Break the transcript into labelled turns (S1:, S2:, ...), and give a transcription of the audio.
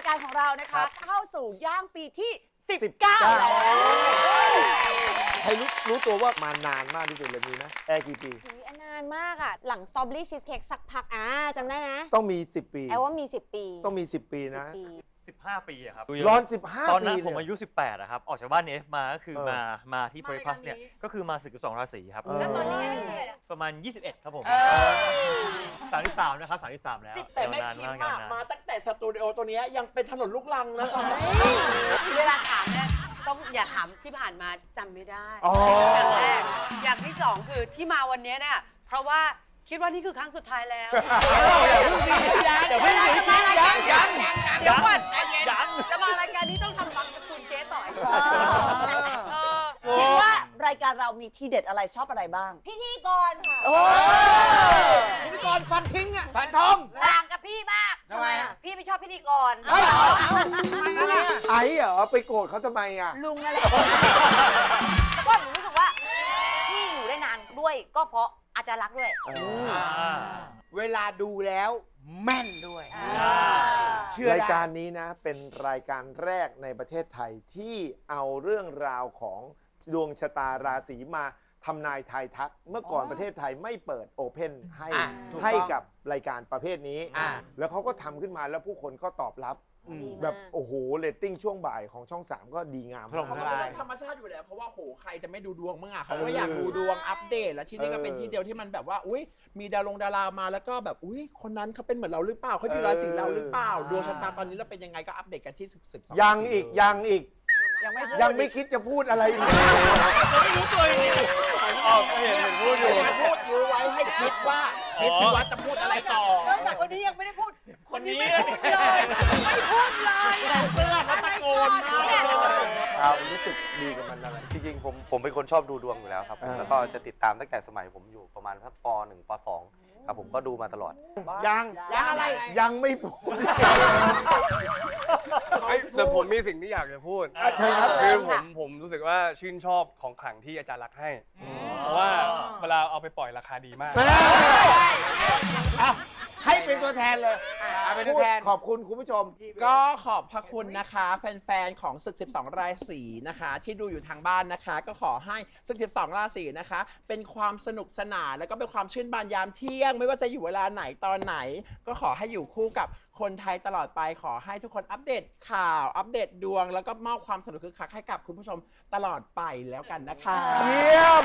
S1: ายการของเรานะ
S2: ครั
S1: คะ
S2: บ
S1: เข้าสู่ย่างปีที่
S2: 19
S1: 19 แล้ว
S2: ใครรู้รู้ตัวว่ามานานมากที่สุดเลยมีไหมแอร์กี่ปี
S3: อุ๊ยอันนานมากอะ หลังสตรอเบอรี่ชีสเค้กสักพักอ่าจำได้นะ
S2: ต้องมี 10 ปี
S3: แอลว่ามี 10 ปี
S2: ต้องมี 10 ปีนะ
S3: 10ปี
S4: 15 ปีอะครับ
S2: ร้อน
S4: ต
S2: 15
S4: อน
S2: ปี
S4: นั้น
S2: เนี่
S4: ผมอายุ 18อะครับ ออกจากบ้านเอฟมาก็คือ
S2: เออ
S4: มามาที่
S1: มา
S4: โพลิพัสเนี่ย
S1: รายการนี้
S4: ก็คือมาศึก12ราศีครับ
S2: เออแล้วตอนนี้อายุ
S4: ประมาณ 21 ครับผม
S1: เออ
S4: 33นะครับ33 แล้ว
S5: แต่แม่
S4: ยาวนาน
S5: คิม
S4: มาก
S5: อะ
S4: ยาวนาน
S5: มาตั้งแต่สตูดิโอตัวเนี้ยยังเป็นถนนลูกลังนะคะ
S6: เวลาถามเนี่ยต้องอย่าถามที่ผ่านมาจำไม่ได้
S2: อ๋อ
S6: อ ย่างแรก อย่างที่สองคือที่มาวันนี้เนี่ยเพราะว่าคิดว่านี่คือครั้งสุดท้ายแล้วเวลาจะมาราย การ
S1: เรามีทีเด็ดอะไรชอบอะไรบ้าง
S3: พิธีกรค่ะ
S1: โอ้
S5: พิธีกรฟันทิ้งอะ
S2: ฟันทอง
S3: ต่างกับพี่มาก
S5: ทำไมอะ
S3: พี่ไม่ชอบพิธีกร
S2: ไอ้เหรอไปโกรธเขาทำไมอะ
S3: ลุงนั่นแหละก็หนูรู้สึกว่าพี่อยู่ได้นานด้วยก็เพราะอาจารย์รักษณ์ด้วย
S5: เวลาดูแล้วแม่นด้วย
S3: อ่า
S5: เชื่อ
S2: ราย
S5: ได้
S2: การนี้นะ เป็นรายการแรกในประเทศไทยที่เอาเรื่องราวของ ดวงชะตาราศีมาทำนายทายทัก เมื่อก่อนประเทศไทยไม่เปิดโอเพนให้
S5: อะถูกต้อง
S2: ให้กับรายการประเภทนี้
S5: อะ
S2: แล้วเขาก็ทำขึ้นมาแล้วผู้คนก็ตอบรับ
S3: ดีมาก
S2: แบบโอ้โหเรตติ้งช่วงบ่ายของช่อง 3 ก็ดีงาม
S5: ถล่ม
S2: มาก
S5: ทลาย
S7: มันเป็นธรรมชาติอยู่แล้วเพราะว่าโหใครจะไม่ดูดวงเมื่ออะเขา
S2: เอ
S7: ก็
S2: อ
S7: อยากดูดวงอัปเดต แล้วที่นี่ก็เป็น
S2: เออ
S7: ที่เดียวที่มันแบบว่า อุ้ยมีดารงดารามาแล้วก็แบบอุ้ยคนนั้นเขาเป็นเหมือนเราหรือเปล่าเขาอยู่ราศีเราหรือเปล่า ดวงชะตาตอนนี้เราเป็นยังไงก็อัปเดตกันที่สิบสอง
S2: ยังอีกยังอีก
S1: ยังไม่พูด
S2: ยังไม่คิดจะพูดอะไรอีก
S4: ไม่รู้ตัวเองออกเห็นเห็นพูดอยู่
S7: อยากพูดยื้อไว้ให้คิดว่าคิดสิว่าจะพูดอะไรต่อ
S6: นอกจากคนนี้ยังไม่ได้พูด
S4: คนนี้
S6: ไม่พูดเลยไม่พูดเลย
S7: แต่เสื้อเขาตะโกนมากเลย
S2: ครับรู้สึกดีกับมันอะไร
S8: จริงๆผมผมเป็นคนชอบดูดวงอยู่แล้วครับ
S2: อ่า
S8: แล้วก็จะติดตามตั้งแต่สมัยผมอยู่ประมาณสักปหนึ่งปสองครับผมก็ดูมาตลอด
S2: ยัง
S5: ยังอะไร
S2: ยังไม่พูด
S9: แต่ผมมีสิ่งที่อยากจะพูด
S2: อะเชิญครับ
S9: คือผมผมรู้สึกว่าชื่นชอบของขลังที่อาจารย์รักษณ์ให้ เพราะว่าเวลาเอาไปปล่อยราคาดีมาก
S5: ให้เป็น ตัวแทนเลยเอาเป็นตัวแทน
S2: ขอบคุณคุณผู้ชม
S7: ก็ขอบพระคุณนะคะ แฟนๆ ของศึก 12 ราศีนะคะ ที่ดูอยู่ทางบ้านนะคะ ก็ขอให้ศึก 12 ราศีนะคะ เป็นความสนุกสนานแล้วก็เป็นความชื่นบานยามเที่ยง ไม่ว่าจะอยู่เวลาไหนตอนไหน ก็ขอให้อยู่คู่กับคนไทยตลอดไปขอให้ทุกคนอัปเดตข่าว อัปเดตดวง แล้วก็มอบความสนุกคึกคักให้กับคุณผู้ชมตลอดไปแล้วกันนะคะ
S2: เยี่ยม